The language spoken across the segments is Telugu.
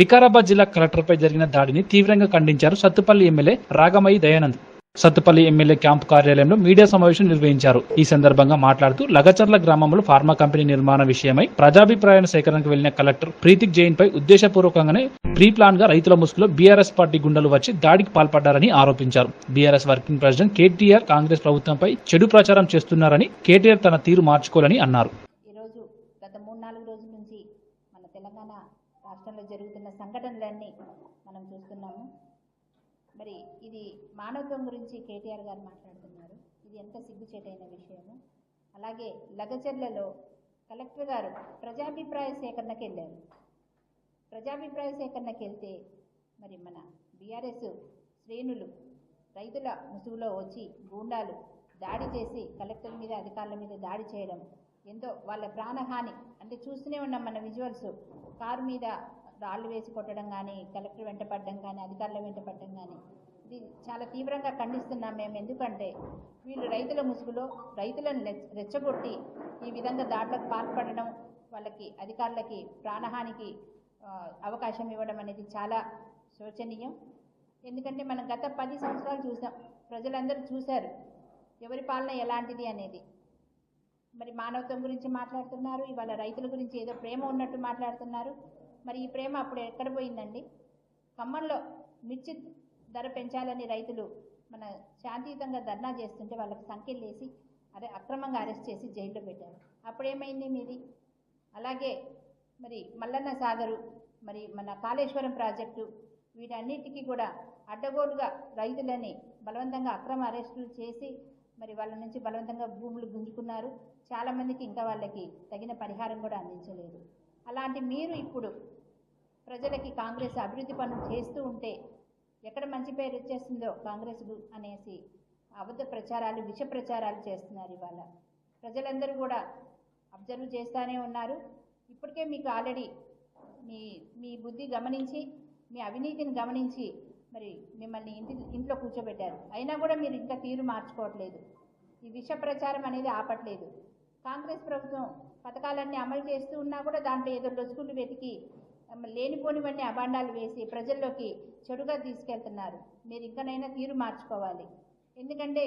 వికారాబాద్ జిల్లా కలెక్టర్పై జరిగిన దాడిని తీవ్రంగా ఖండించారు Sathupalli MLA Ragamayi Dayanand. Sathupalli MLA camp కార్యాలయంలో మీడియా సమావేశం నిర్వహించారు. ఈ సందర్భంగా మాట్లాడుతూ లగచర్ల గ్రామంలో ఫార్మా కంపెనీ నిర్మాణ విషయమై ప్రజాభిప్రాయాల సేకరణకు వెళ్ళిన కలెక్టర్ ప్రీతిక్ జైన్ పై ఉద్దేశపూర్వకంగానే ప్రీ ప్లాన్గా రైతుల ముసుగులో బీఆర్ఎస్ పార్టీ గుండెలు వచ్చి దాడికి పాల్పడ్డారని ఆరోపించారు. BRS working president KTR Congress ప్రభుత్వంపై చెడు ప్రచారం చేస్తున్నారని కేటీఆర్ తన తీరు మార్చుకోవాలని అన్నారు. రాష్ట్రంలో జరుగుతున్న సంఘటనలన్నీ మనం చూస్తున్నాము. మరి ఇది మానవత్వం గురించి కేటీఆర్ గారు మాట్లాడుతున్నారు. ఇది ఎంత సిగ్గుచేటైన విషయము. అలాగే లగచర్లలో కలెక్టర్ గారు ప్రజాభిప్రాయ సేకరణకి వెళ్ళారు. ప్రజాభిప్రాయ సేకరణకి వెళ్తే మరి మన బీఆర్ఎస్ శ్రేణులు రైతుల ముసుగులో వచ్చి గూండాలు దాడి చేసి కలెక్టర్ మీద అధికారుల మీద దాడి చేయడం ఎంతో వాళ్ళ ప్రాణహాని. అంటే చూస్తూనే ఉన్నాం మన విజువల్స్ కారు మీద రాళ్ళు వేసి కొట్టడం కానీ కలెక్టర్ వెంట పడడం కానీ అధికారుల వెంట పడడం కానీ ఇది చాలా తీవ్రంగా ఖండిస్తున్నాం మేము. ఎందుకంటే వీళ్ళు రైతుల ముసుగులో రైతులను రెచ్చ- రెచ్చగొట్టి ఈ విధంగా దాడులకు పాల్పడడం వాళ్ళకి అధికారులకి ప్రాణహానికి అవకాశం ఇవ్వడం అనేది చాలా శోచనీయం. ఎందుకంటే మనం గత పది సంవత్సరాలు చూసాం. ప్రజలందరూ చూశారు. ఎవరి పాలన ఎలాంటిది అనేది. మరి మానవత్వం గురించి మాట్లాడుతున్నారు ఇవాళ రైతుల గురించి ఏదో ప్రేమ ఉన్నట్టు మాట్లాడుతున్నారు. మరి ఈ ప్రేమ అప్పుడు ఎక్కడ పోయిందండి? ఖమ్మంలో మిర్చి ధర పెంచాలని రైతులు మన శాంతియుతంగా ధర్నా చేస్తుంటే వాళ్ళకి సంఖ్యలేసి అరే అక్రమంగా అరెస్ట్ చేసి జైల్లో పెట్టారు. అప్పుడు ఏమైంది మీది? అలాగే మరి మల్లన్న సాగరు మరి మన కాళేశ్వరం ప్రాజెక్టు వీటన్నిటికీ కూడా అడ్డగోలుగా రైతులని బలవంతంగా అక్రమ అరెస్టులు చేసి మరి వాళ్ళ నుంచి బలవంతంగా భూములు గుంజుకున్నారు. చాలామందికి ఇంకా వాళ్ళకి తగిన పరిహారం కూడా అందించలేదు. అలాంటి మీరు ఇప్పుడు ప్రజలకి కాంగ్రెస్ అభివృద్ధి పనులు చేస్తూ ఉంటే ఎక్కడ మంచి పేరు వచ్చేస్తుందో కాంగ్రెస్ అనేసి అబద్ధ ప్రచారాలు విష ప్రచారాలు చేస్తున్నారు ఇవాళ. ప్రజలందరూ కూడా అబ్జర్వ్ చేస్తూనే ఉన్నారు. ఇప్పటికే మీకు ఆల్రెడీ మీ మీ బుద్ధి గమనించి మీ అవినీతిని గమనించి మరి మిమ్మల్ని ఇంటి ఇంట్లో కూర్చోబెట్టారు. అయినా కూడా మీరు ఇంకా తీరు మార్చుకోవట్లేదు. ఈ విష ప్రచారం అనేది ఆపట్లేదు. కాంగ్రెస్ ప్రభుత్వం పథకాలన్నీ అమలు చేస్తూ ఉన్నా కూడా దాంట్లో ఏదో లొసుగులు వెతికి లేనిపోనివన్నీ అభాండాలు వేసి ప్రజల్లోకి చెడుగా తీసుకెళ్తున్నారు. మీరు ఇంకనైనా తీరు మార్చుకోవాలి. ఎందుకంటే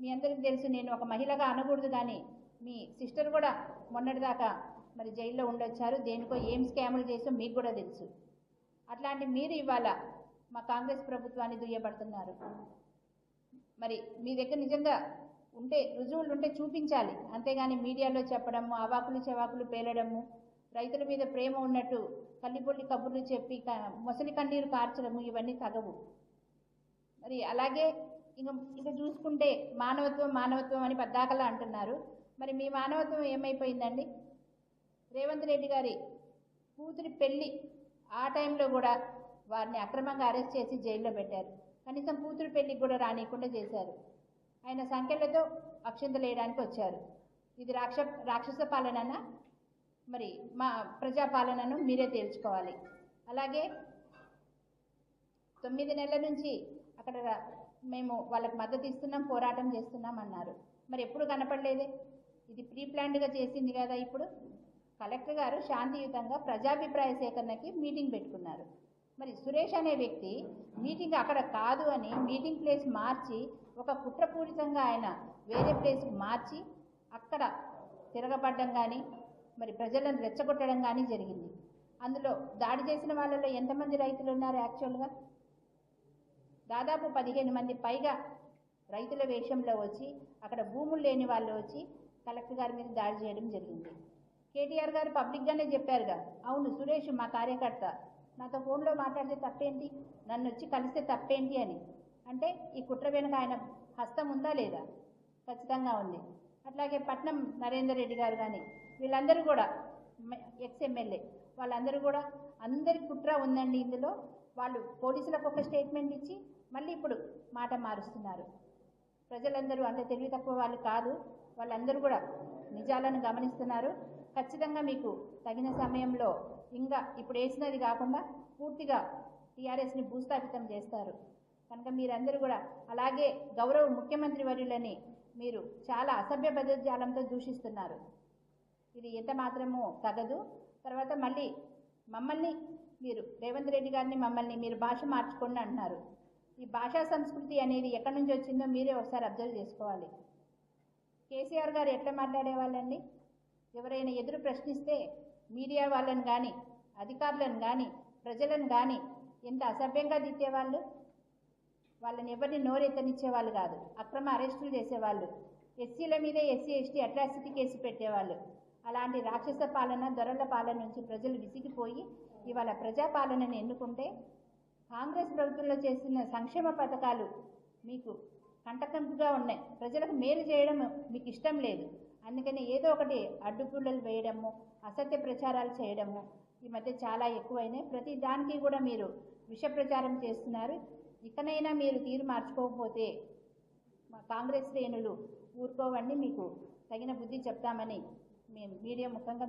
మీ అందరికీ తెలుసు నేను ఒక మహిళగా అనకూడదు కానీ మీ సిస్టర్ కూడా మొన్నటిదాకా మరి జైల్లో ఉండొచ్చారు. దేనికో ఏం స్కాములు చేసో మీకు కూడా తెలుసు. అట్లాంటి మీరు ఇవాళ మా కాంగ్రెస్ ప్రభుత్వాన్ని దుయ్యబడుతున్నారు. మరి మీ దగ్గర నిజంగా ఉంటే రుజువులు ఉంటే చూపించాలి. అంతేగాని మీడియాలో చెప్పడము అవాకులు చెవాకులు పేలడము రైతుల మీద ప్రేమ ఉన్నట్టు కల్లిపొల్లి కబుర్లు చెప్పి మొసలి కన్నీరు కార్చడము ఇవన్నీ తగవు. మరి అలాగే ఇంక ఇంకా చూసుకుంటే మానవత్వం మానవత్వం అని పద్దాకలా అంటున్నారు. మరి మీ మానవత్వం ఏమైపోయిందండి? రేవంత్ రెడ్డి గారి కూతురి పెళ్ళి ఆ టైంలో కూడా వారిని అక్రమంగా అరెస్ట్ చేసి జైల్లో పెట్టారు. కనీసం కూతురు పెళ్ళికి కూడా రానియకుండా చేశారు. ఆయన సంఖ్యలతో అక్షంతలు వేయడానికి వచ్చారు. ఇది రాక్ష రాక్షస పాలన మరి మా ప్రజాపాలనను మీరే తేల్చుకోవాలి. అలాగే తొమ్మిది నెలల నుంచి అక్కడ రా- మేము వాళ్ళకి మద్దతు ఇస్తున్నాం పోరాటం చేస్తున్నాం అన్నారు. మరి ఎప్పుడు కనపడలేదే? ఇది ప్రీ ప్లాన్డ్గా చేసింది కదా ఇప్పుడు. కలెక్టర్ గారు శాంతియుతంగా ప్రజాభిప్రాయ సేకరణకి మీటింగ్ పెట్టుకున్నారు. మరి సురేష్ అనే వ్యక్తి మీటింగ్ అక్కడ కాదు అని మీటింగ్ ప్లేస్ మార్చి ఒక కుట్రపూరితంగా ఆయన వేరే ప్లేస్కి మార్చి అక్కడ తిరగబడ్డం కానీ మరి ప్రజలను రెచ్చగొట్టడం కానీ జరిగింది. అందులో దాడి చేసిన వాళ్ళలో ఎంతమంది రైతులు ఉన్నారు యాక్చువల్గా దాదాపు పదిహేను మంది. పైగా రైతుల వేషంలో వచ్చి అక్కడ భూములు లేని వాళ్ళు వచ్చి కలెక్టర్ గారి మీద దాడి చేయడం జరిగింది. కేటీఆర్ గారు పబ్లిక్గానే చెప్పారుగా అవును సురేష్ మా కార్యకర్త నాతో ఫోన్లో మాట్లాడితే తప్పేంటి? నన్ను వచ్చి కలిస్తే తప్పేంటి అని. అంటే ఈ కుట్ర వెనుక ఆయన హస్తం ఉందా లేదా? ఖచ్చితంగా ఉంది. అట్లాగే పట్నం నరేందర్ రెడ్డి గారు కానీ వీళ్ళందరూ కూడా ఎక్స్ ఎమ్మెల్యే. వాళ్ళందరూ కూడా అందరి కుట్ర ఉందండి ఇందులో. వాళ్ళు పోలీసులకు ఒక స్టేట్మెంట్ ఇచ్చి మళ్ళీ ఇప్పుడు మాట మారుస్తున్నారు. ప్రజలందరూ అంత తెలివి తక్కువ వాళ్ళు కాదు. వాళ్ళందరూ కూడా నిజాలను గమనిస్తున్నారు. ఖచ్చితంగా మీకు తగిన సమయంలో ఇంకా ఇప్పుడు వేసినది కాకుండా పూర్తిగా టీఆర్ఎస్ని భూస్థాపితం చేస్తారు. కనుక మీరందరూ కూడా అలాగే గౌరవ ముఖ్యమంత్రి వర్యులని మీరు చాలా అసభ్య పదజాలంతో దూషిస్తున్నారు. ఇది ఎంత మాత్రమో తగదు. తర్వాత మళ్ళీ మమ్మల్ని మీరు రేవంత్ రెడ్డి గారిని మమ్మల్ని మీరు భాష మార్చుకోండి అంటున్నారు. ఈ భాషా సంస్కృతి అనేది ఎక్కడి నుంచి వచ్చిందో మీరే ఒకసారి అబ్జర్వ్ చేసుకోవాలి. కేసీఆర్ గారు ఎట్లా మాట్లాడేవాళ్ళండి? ఎవరైనా ఎదురు ప్రశ్నిస్తే మీడియా వాళ్ళని కానీ అధికారులను కానీ ప్రజలను కానీ ఎంత అసభ్యంగా దిద్దేవాళ్ళు వాళ్ళని ఎవరిని నోరెత్తనిచ్చేవాళ్ళు కాదు. అక్రమ అరెస్టులు చేసేవాళ్ళు. ఎస్సీల మీదే ఎస్సీ ఎస్టీ అట్రాసిటీ కేసు పెట్టేవాళ్ళు. అలాంటి రాక్షస పాలన దొరల పాలన నుంచి ప్రజలు విసిగిపోయి ఇవాళ ప్రజాపాలనను ఎన్నుకుంటే కాంగ్రెస్ ప్రభుత్వంలో చేసిన సంక్షేమ పథకాలు మీకు కంటకంపుగా ఉన్నాయి. ప్రజలకు మేలు చేయడం మీకు ఇష్టం లేదు. అందుకని ఏదో ఒకటి అడ్డుపుల్లలు వేయడము అసత్య ప్రచారాలు చేయడము ఈ మధ్య చాలా ఎక్కువైనాయి. ప్రతి దానికి కూడా మీరు విష ప్రచారం చేస్తున్నారు. ఇకనైనా మీరు తీరు మార్చుకోకపోతే మా కాంగ్రెస్ శ్రేణులు ఊరుకోవండి. మీకు తగిన బుద్ధి చెప్తామని మేము మీడియా ముఖంగా